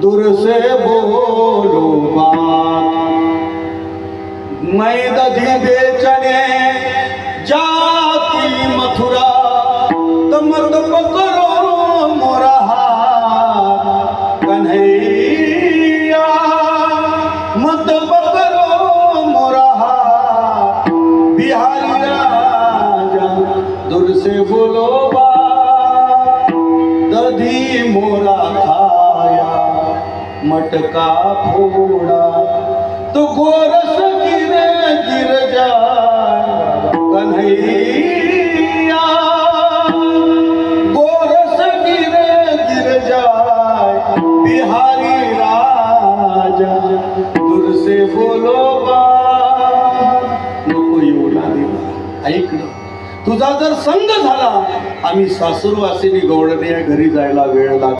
दूर से बोलो बात मैं दधी बेचने जाती मथुरा तो मत पकड़ो मोरा। कन्हैया मत पकड़ो मोरा। बिहारी राजा दूर से बोलो बात मटका फोड़ा तो गोरस गिरे गिर जाए कन्हैया। गोरस गिरे गिर जाए बिहारी राजा। दूर से बोलो बा नको येऊ लागेल ऐक तुझा जर संग झाला आम्ही सासूरवासिनी गौडने या घरी जायला वेळ लागला